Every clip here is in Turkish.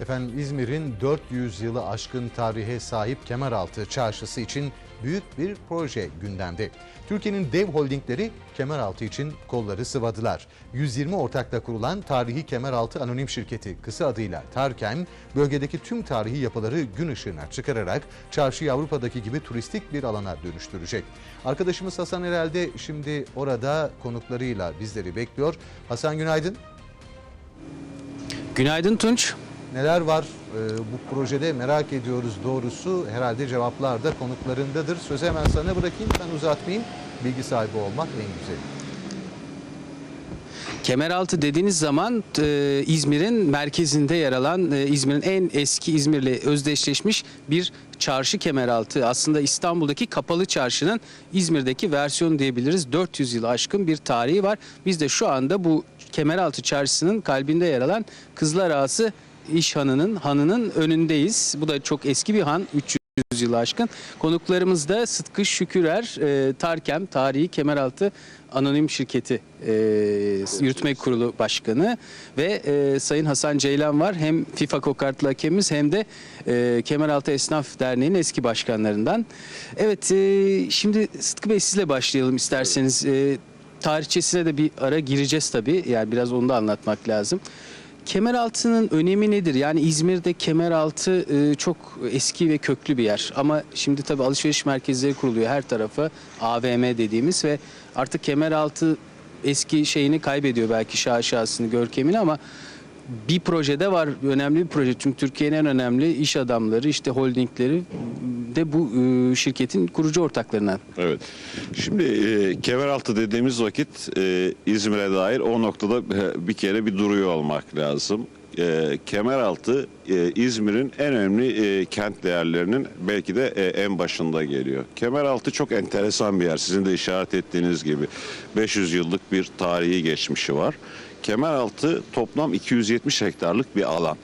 Efendim İzmir'in 400 yılı aşkın tarihe sahip Kemeraltı Çarşısı için büyük bir proje gündemde. Türkiye'nin dev holdingleri Kemeraltı için kolları sıvadılar. 120 ortakla kurulan tarihi Kemeraltı Anonim Şirketi kısa adıyla Tarkem, bölgedeki tüm tarihi yapıları gün ışığına çıkararak çarşıyı Avrupa'daki gibi turistik bir alana dönüştürecek. Arkadaşımız Hasan Erel de şimdi orada konuklarıyla bizleri bekliyor. Hasan günaydın. Günaydın Tunç. Neler var Ee, bu projede merak ediyoruz doğrusu. Herhalde cevaplar da konuklarındadır. Sözü hemen sana bırakayım. Ben uzatmayayım. Bilgi sahibi olmak en güzeli. Kemeraltı dediğiniz zaman e, İzmir'in merkezinde yer alan e, İzmir'in en eski İzmir'le özdeşleşmiş bir çarşı Kemeraltı. Aslında İstanbul'daki kapalı çarşının İzmir'deki versiyonu diyebiliriz. 400 yılı aşkın bir tarihi var. Biz de şu anda bu Kemeraltı çarşısının kalbinde yer alan Kızlar Ağası İş Hanı'nın hanının önündeyiz. Bu da çok eski bir han. 300 yılı aşkın. Konuklarımız da Sıtkı Şükürer, e, Tarkem Tarihi Kemeraltı Anonim Şirketi e, Yürütme Kurulu Başkanı ve e, Sayın Hasan Ceylan var. Hem FIFA Kokartlı hakemimiz hem de e, Kemeraltı Esnaf Derneği'nin eski başkanlarından. Evet, e, şimdi Sıtkı Bey sizle başlayalım isterseniz. E, tarihçesine de bir ara gireceğiz tabii. Yani biraz onu da anlatmak lazım. Kemeraltı'nın önemi nedir? Yani İzmir'de Kemeraltı e, çok eski ve köklü bir yer. Ama şimdi tabii alışveriş merkezleri kuruluyor her tarafa. AVM dediğimiz ve artık Kemeraltı eski şeyini kaybediyor belki şaşasını, görkemini ama bir projede var. Önemli bir proje. Çünkü Türkiye'nin en önemli iş adamları, işte holdingleri de bu e, şirketin kurucu ortaklarından. Evet. Şimdi e, Kemeraltı dediğimiz vakit e, İzmir'e dair o noktada e, bir kere bir duruyor olmak lazım. Kemeraltı İzmir'in en önemli kent değerlerinin belki de en başında geliyor. Kemeraltı çok enteresan bir yer. Sizin de işaret ettiğiniz gibi 500 yıllık bir tarihi geçmişi var. Kemeraltı toplam 270 hektarlık bir alan.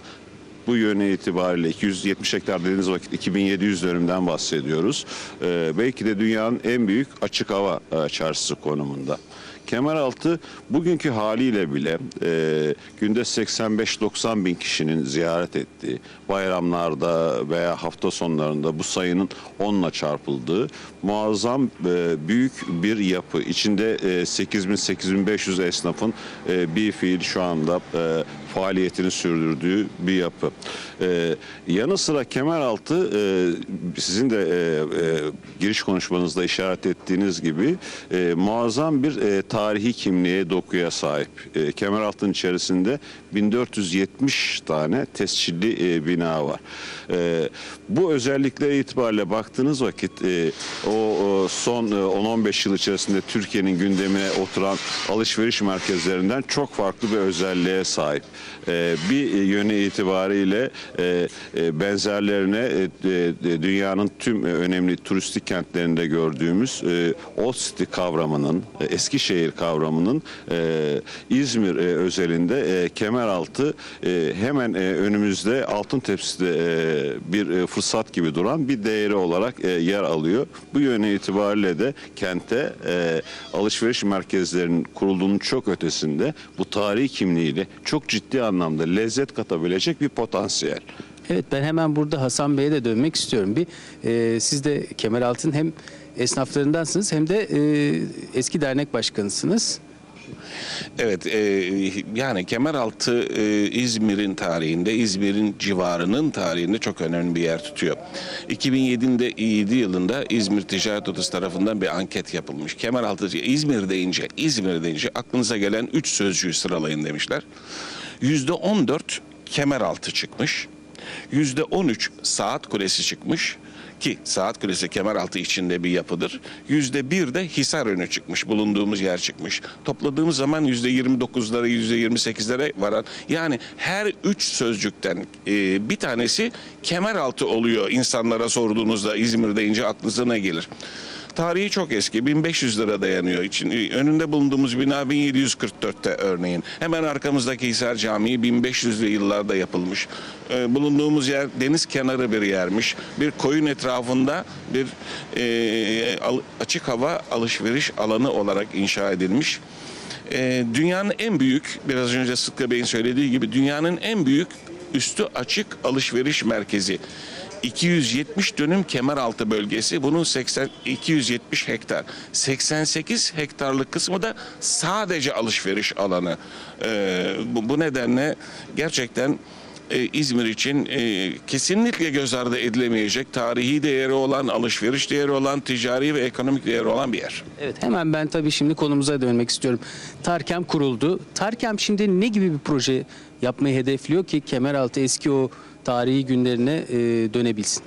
Bu yönü itibariyle 270 hektar dediğiniz vakit 2700 dönümden bahsediyoruz. Ee, belki de dünyanın en büyük açık hava e, çarşısı konumunda. Kemeraltı bugünkü haliyle bile e, günde 85-90 bin kişinin ziyaret ettiği, bayramlarda veya hafta sonlarında bu sayının 10'la çarpıldığı muazzam e, büyük bir yapı. İçinde e, 8000-8500 esnafın e, bir fiil şu anda e, faaliyetini sürdürdüğü bir yapı. Ee, yanı sıra Kemeraltı e, sizin de e, e, giriş konuşmanızda işaret ettiğiniz gibi e, muazzam bir e, tarihi kimliğe, dokuya sahip. E, Kemeraltı'nın içerisinde 1470 tane tescilli e, bina var. E, bu özelliklere itibariyle baktığınız vakit e, o, o son e, 10-15 yıl içerisinde Türkiye'nin gündemine oturan alışveriş merkezlerinden çok farklı bir özelliğe sahip. E, bir yönü itibariyle e, e, benzerlerine e, e, dünyanın tüm önemli turistik kentlerinde gördüğümüz e, Old City kavramının, e, Eskişehir kavramının e, İzmir e, özelinde e, Kemeraltı e, hemen e, önümüzde altın tepside e, bir e, fırsat gibi duran bir değeri olarak e, yer alıyor. Bu yönü itibariyle de kente e, alışveriş merkezlerinin kurulduğunun çok ötesinde bu tarihi kimliğiyle çok ciddi anlamda lezzet katabilecek bir potansiyel. Evet ben hemen burada Hasan Bey'e de dönmek istiyorum. Bir e, siz de Kemeraltı'nın hem esnaflarındansınız hem de e, eski dernek başkanısınız. Evet, e, yani Kemeraltı e, İzmir'in tarihinde, İzmir'in civarının tarihinde çok önemli bir yer tutuyor. 2007'de 7 yılında İzmir Ticaret Odası tarafından bir anket yapılmış. Kemeraltı İzmir deyince, İzmir deyince aklınıza gelen 3 sözcüğü sıralayın demişler. %14 Kemeraltı çıkmış. %13 Saat Kulesi çıkmış ki Saat Kulesi Kemeraltı içinde bir yapıdır. Yüzde bir de Hisar önü çıkmış. Bulunduğumuz yer çıkmış. Topladığımız zaman yüzde 29'lara yüzde 28'lere varan yani her üç sözcükten e, bir tanesi Kemeraltı oluyor insanlara sorduğunuzda İzmir deyince aklınıza ne gelir? Tarihi çok eski. 1500 lira dayanıyor. için önünde bulunduğumuz bina 1744'te örneğin. Hemen arkamızdaki Hisar Camii 1500'lü yıllarda yapılmış. Ee, bulunduğumuz yer deniz kenarı bir yermiş. Bir koyun etrafında bir e, açık hava alışveriş alanı olarak inşa edilmiş. Ee, dünyanın en büyük, biraz önce Sıtkı Bey'in söylediği gibi dünyanın en büyük üstü açık alışveriş merkezi. 270 dönüm Kemeraltı bölgesi bunun 80 270 hektar. 88 hektarlık kısmı da sadece alışveriş alanı. Ee, bu, bu nedenle gerçekten e, İzmir için e, kesinlikle göz ardı edilemeyecek tarihi değeri olan, alışveriş değeri olan, ticari ve ekonomik değeri olan bir yer. Evet hemen ben tabii şimdi konumuza dönmek istiyorum. Tarkem kuruldu. Tarkem şimdi ne gibi bir proje yapmayı hedefliyor ki Kemeraltı eski o tarihi günlerine e, dönebilsin?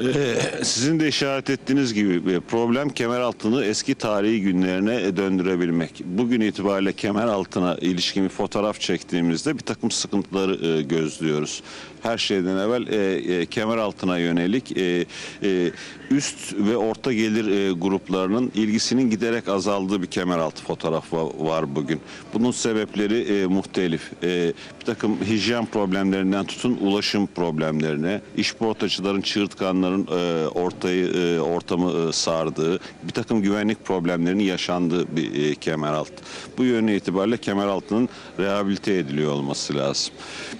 Ee, Sizin de işaret ettiğiniz gibi bir problem Kemeraltı'nı eski tarihi günlerine döndürebilmek. Bugün itibariyle Kemeraltı'na ilişkin bir fotoğraf çektiğimizde bir takım sıkıntıları e, gözlüyoruz. Her şeyden evvel e, e, Kemeraltı'na yönelik e, e, üst ve orta gelir e, gruplarının ilgisinin giderek azaldığı bir Kemeraltı fotoğrafı var bugün. Bunun sebepleri e, muhtelif. E, bir takım hijyen problemlerinden tutun ulaşım problemlerine, işportacıların, çığırtkanların e, ortayı e, ortamı e, sardığı, bir takım güvenlik problemlerinin yaşandığı bir e, Kemeraltı. Bu yönü itibariyle Kemeraltı'nın rehabilite ediliyor olması lazım.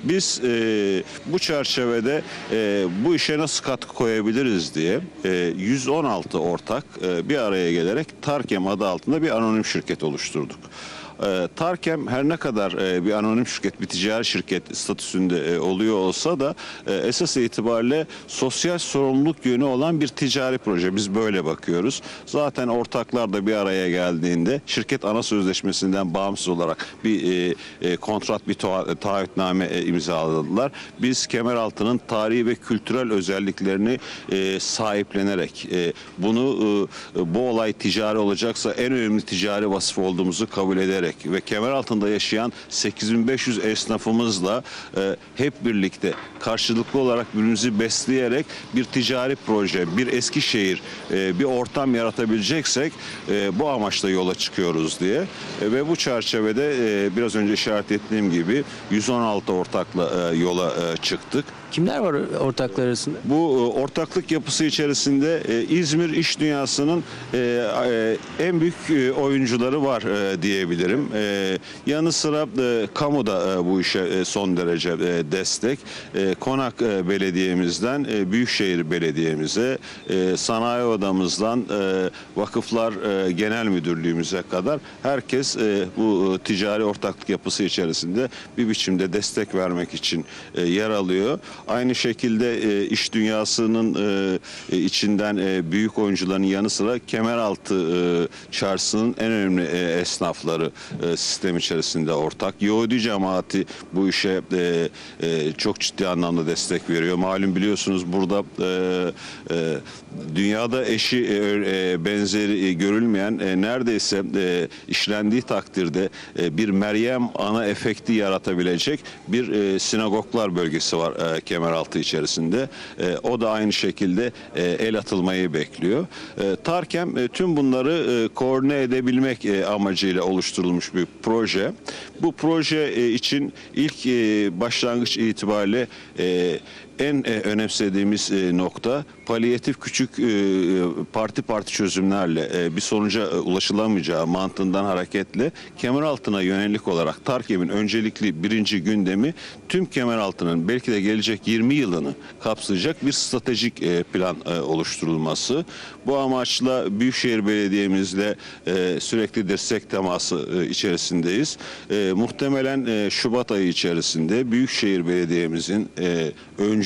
Biz e, bu çerçevede e, bu işe nasıl katkı koyabiliriz diye e, 116 ortak e, bir araya gelerek Tarkem adı altında bir anonim şirket oluşturduk. E, Tarkem her ne kadar e, bir anonim şirket, bir ticari şirket statüsünde e, oluyor olsa da e, esas itibariyle sosyal sorumluluk yönü olan bir ticari proje. Biz böyle bakıyoruz. Zaten ortaklar da bir araya geldiğinde şirket ana sözleşmesinden bağımsız olarak bir e, e, kontrat, bir taah- taahhütname e, imzaladılar. Biz Kemeraltı'nın tarihi ve kültürel özelliklerini e, sahiplenerek e, bunu e, bu olay ticari olacaksa en önemli ticari vasıf olduğumuzu kabul ederek ve kemer altında yaşayan 8500 esnafımızla e, hep birlikte karşılıklı olarak birbirimizi besleyerek bir ticari proje, bir Eskişehir, e, bir ortam yaratabileceksek e, bu amaçla yola çıkıyoruz diye. E, ve bu çerçevede e, biraz önce işaret ettiğim gibi 116 ortakla e, yola e, çıktık. Kimler var ortaklar arasında? Bu e, ortaklık yapısı içerisinde e, İzmir iş dünyasının e, en büyük oyuncuları var diyebilirim. Yanı sıra kamu da bu işe son derece destek. Konak Belediye'mizden Büyükşehir Belediye'mize, Sanayi Odamızdan Vakıflar Genel Müdürlüğümüze kadar herkes bu ticari ortaklık yapısı içerisinde bir biçimde destek vermek için yer alıyor. Aynı şekilde e, iş dünyasının e, e, içinden e, büyük oyuncuların yanı sıra Kemeraltı e, çarşısının en önemli e, esnafları e, sistem içerisinde ortak. Yahudi cemaati bu işe e, e, çok ciddi anlamda destek veriyor. Malum biliyorsunuz burada e, e, dünyada eşi e, e, benzeri e, görülmeyen e, neredeyse e, işlendiği takdirde e, bir Meryem ana efekti yaratabilecek bir e, sinagoglar bölgesi var e, Kemeraltı içerisinde. E, o da aynı şekilde e, el atılmayı bekliyor. E, Tarkem e, tüm bunları e, koordine edebilmek e, amacıyla oluşturulmuş bir proje. Bu proje e, için ilk e, başlangıç itibariyle e, en e, önemsediğimiz e, nokta palyatif küçük e, parti parti çözümlerle e, bir sonuca e, ulaşılamayacağı mantığından hareketle Kemeraltı'na yönelik olarak Tarkem'in öncelikli birinci gündemi tüm Kemeraltı'nın belki de gelecek 20 yılını kapsayacak bir stratejik e, plan e, oluşturulması. Bu amaçla Büyükşehir Belediye'mizle e, sürekli destek teması e, içerisindeyiz. E, muhtemelen e, Şubat ayı içerisinde Büyükşehir Belediye'mizin e,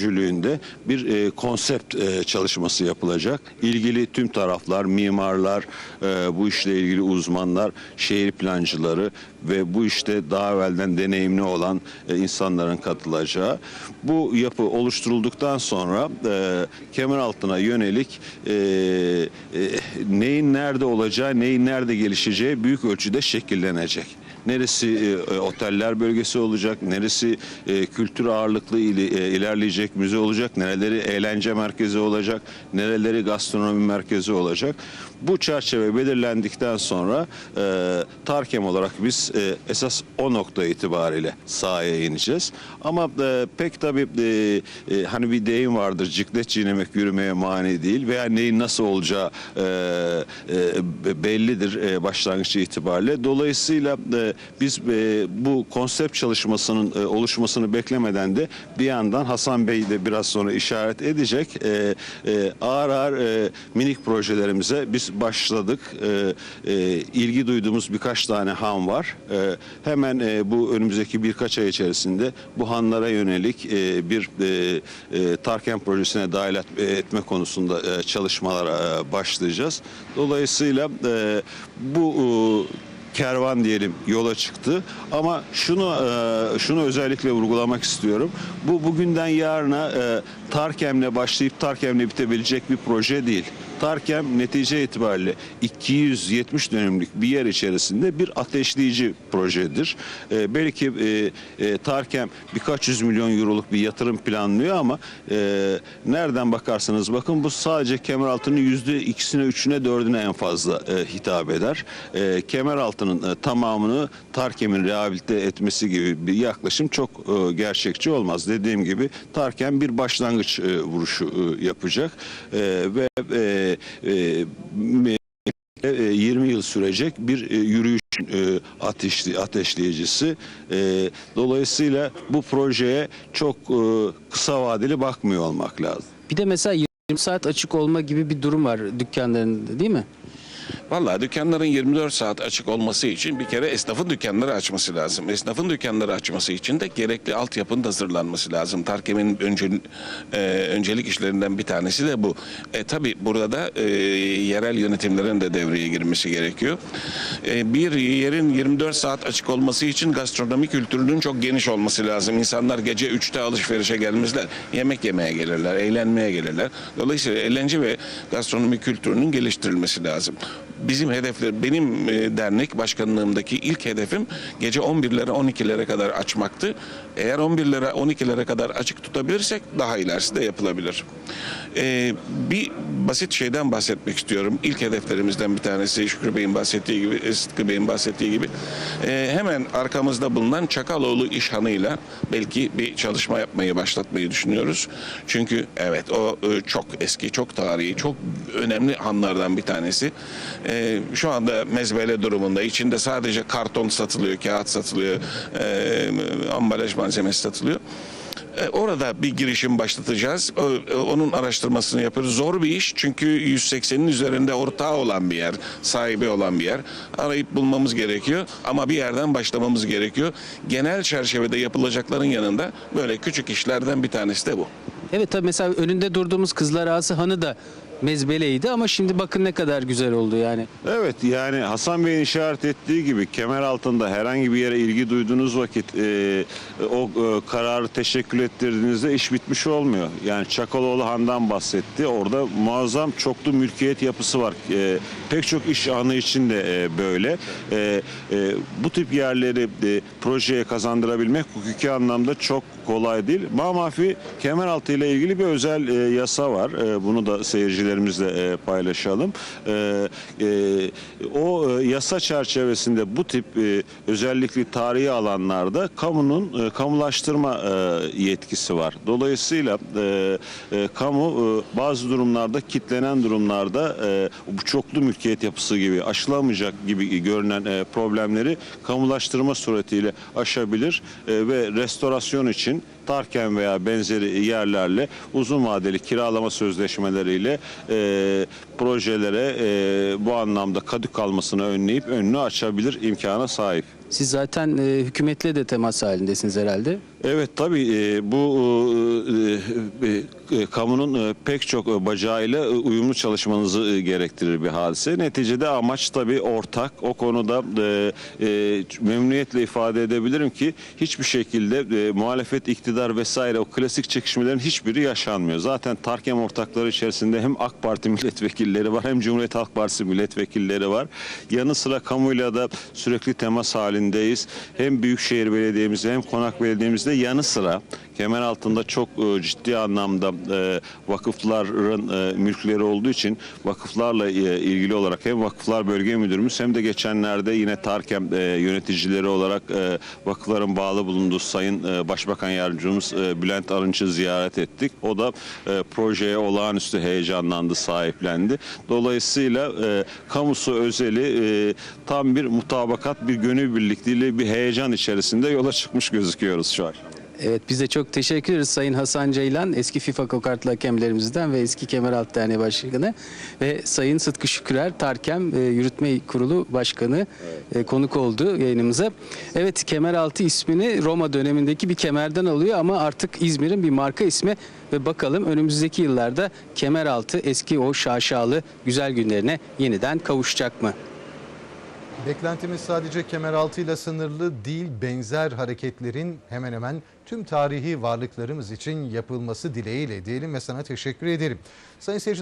öncülüğünde bir e, konsept e, çalışması yapılacak. İlgili tüm taraflar, mimarlar, e, bu işle ilgili uzmanlar, şehir plancıları ve bu işte daha evvelden deneyimli olan e, insanların katılacağı. Bu yapı oluşturulduktan sonra e, Kemeraltı'na yönelik e, e, neyin nerede olacağı, neyin nerede gelişeceği büyük ölçüde şekillenecek. Neresi e, e, oteller bölgesi olacak, neresi e, kültür ağırlıklı ili- e, ilerleyecek müze olacak, nereleri eğlence merkezi olacak, nereleri gastronomi merkezi olacak. Bu çerçeve belirlendikten sonra e, Tarkem olarak biz e, esas o nokta itibariyle sahaya ineceğiz. Ama e, pek tabii e, e, hani bir deyim vardır, ciklet çiğnemek yürümeye mani değil veya neyin nasıl olacağı e, e, bellidir e, başlangıç itibariyle. Dolayısıyla e, biz e, bu konsept çalışmasının e, oluşmasını beklemeden de bir yandan Hasan Bey de biraz sonra işaret edecek. E, e, ağır ağır e, minik projelerimize biz başladık. E, e, ilgi duyduğumuz birkaç tane han var. E, hemen e, bu önümüzdeki birkaç ay içerisinde bu hanlara yönelik e, bir e, e, Tarken projesine dahil et- etme konusunda e, çalışmalara e, başlayacağız. Dolayısıyla e, bu e, kervan diyelim yola çıktı ama şunu e, şunu özellikle vurgulamak istiyorum. Bu bugünden yarına e, Tarkem'le başlayıp Tarkem'le bitebilecek bir proje değil. Tarkem netice itibariyle 270 dönümlük bir yer içerisinde bir ateşleyici projedir. E, belki e, e, Tarkem birkaç yüz milyon euroluk bir yatırım planlıyor ama e, nereden bakarsanız bakın bu sadece Kemeraltı'nın yüzde ikisine, üçüne, dördüne en fazla e, hitap eder. E, Kemeraltı'nın e, tamamını Tarkem'in rehabilite etmesi gibi bir yaklaşım çok e, gerçekçi olmaz. Dediğim gibi Tarkem bir başlangıç e, vuruşu yapacak ve e, e, me- e, 20 yıl sürecek bir yürüyüş ateşli, ateşleyicisi. Dolayısıyla bu projeye çok kısa vadeli bakmıyor olmak lazım. Bir de mesela 20 saat açık olma gibi bir durum var dükkanlarında değil mi? Vallahi dükkanların 24 saat açık olması için bir kere esnafın dükkanları açması lazım. Esnafın dükkanları açması için de gerekli altyapının da hazırlanması lazım. Tarkem'in önce, e, öncelik işlerinden bir tanesi de bu. E, tabii burada da e, yerel yönetimlerin de devreye girmesi gerekiyor. E, bir yerin 24 saat açık olması için gastronomi kültürünün çok geniş olması lazım. İnsanlar gece 3'te alışverişe gelmezler. Yemek yemeye gelirler, eğlenmeye gelirler. Dolayısıyla eğlence ve gastronomi kültürünün geliştirilmesi lazım. Bizim hedefler, benim e, dernek başkanlığımdaki ilk hedefim gece 11'lere 12'lere kadar açmaktı. Eğer 11'lere 12'lere kadar açık tutabilirsek daha ilerisi de yapılabilir. E, bir basit şeyden bahsetmek istiyorum. İlk hedeflerimizden bir tanesi Şükrü Bey'in bahsettiği gibi, e, Sıtkı Bey'in bahsettiği gibi. E, hemen arkamızda bulunan Çakaloğlu İşhanı'yla belki bir çalışma yapmayı başlatmayı düşünüyoruz. Çünkü evet o e, çok eski, çok tarihi, çok önemli hanlardan bir tanesi. E, şu anda mezbele durumunda. İçinde sadece karton satılıyor, kağıt satılıyor, e, ambalaj malzemesi satılıyor. E, Orada bir girişim başlatacağız. E, Onun araştırmasını yapıyoruz. Zor bir iş çünkü 180'in üzerinde ortağı olan bir yer, sahibi olan bir yer. Arayıp bulmamız gerekiyor ama bir yerden başlamamız gerekiyor. Genel çerçevede yapılacakların yanında böyle küçük işlerden bir tanesi de bu. Evet tabii mesela önünde durduğumuz Kızlar Ağası Hanı da mezbeleydi ama şimdi bakın ne kadar güzel oldu yani. Evet yani Hasan Bey'in işaret ettiği gibi kemer altında herhangi bir yere ilgi duyduğunuz vakit e, o e, kararı teşekkür ettirdiğinizde iş bitmiş olmuyor. Yani Çakaloğlu Han'dan bahsetti. Orada muazzam çoklu mülkiyet yapısı var. E, pek çok iş anı için de e, böyle. E, e, bu tip yerleri e, projeye kazandırabilmek hukuki anlamda çok kolay değil. Mamafi Kemeraltı ile ilgili bir özel e, yasa var. E, bunu da seyircilerimizle e, paylaşalım. E, e, o e, yasa çerçevesinde bu tip e, özellikle tarihi alanlarda kamunun e, kamulaştırma e, yetkisi var. Dolayısıyla e, e, kamu e, bazı durumlarda kitlenen durumlarda e, bu çoklu mülkiyet yapısı gibi aşılamayacak gibi görünen e, problemleri kamulaştırma suretiyle aşabilir e, ve restorasyon için Tarken veya benzeri yerlerle uzun vadeli kiralama sözleşmeleriyle e, projelere e, bu anlamda kadük kalmasını önleyip önünü açabilir imkana sahip. Siz zaten e, hükümetle de temas halindesiniz herhalde. Evet tabii e, bu e, e, kamunun pek çok bacağıyla uyumlu çalışmanızı gerektirir bir hadise. Neticede amaç tabii ortak. O konuda memnuniyetle ifade edebilirim ki hiçbir şekilde muhalefet, iktidar vesaire o klasik çekişmelerin hiçbiri yaşanmıyor. Zaten Tarkem ortakları içerisinde hem AK Parti milletvekilleri var hem Cumhuriyet Halk Partisi milletvekilleri var. Yanı sıra kamuyla da sürekli temas halindeyiz. Hem Büyükşehir Belediye'mizde hem Konak Belediye'mizde yanı sıra kemer altında çok e, ciddi anlamda e, vakıfların e, mülkleri olduğu için vakıflarla ilgili olarak hem Vakıflar Bölge Müdürümüz hem de geçenlerde yine Tarkem yöneticileri olarak vakıfların bağlı bulunduğu Sayın Başbakan Yardımcımız Bülent Arınç'ı ziyaret ettik. O da projeye olağanüstü heyecanlandı, sahiplendi. Dolayısıyla kamusu özeli tam bir mutabakat, bir gönül birlikliğiyle bir heyecan içerisinde yola çıkmış gözüküyoruz şu an. Evet biz de çok teşekkür ederiz Sayın Hasan Ceylan eski FIFA kokartlı hakemlerimizden ve eski Kemeraltı Derneği Başkanı ve Sayın Sıtkı Şükürer Tarkem e, Yürütme Kurulu Başkanı e, konuk oldu yayınımıza. Evet Kemeraltı ismini Roma dönemindeki bir kemerden alıyor ama artık İzmir'in bir marka ismi ve bakalım önümüzdeki yıllarda Kemeraltı eski o şaşalı güzel günlerine yeniden kavuşacak mı? Beklentimiz sadece Kemeraltı ile sınırlı değil, benzer hareketlerin hemen hemen tüm tarihi varlıklarımız için yapılması dileğiyle diyelim ve sana teşekkür ederim. Sayın seyirciler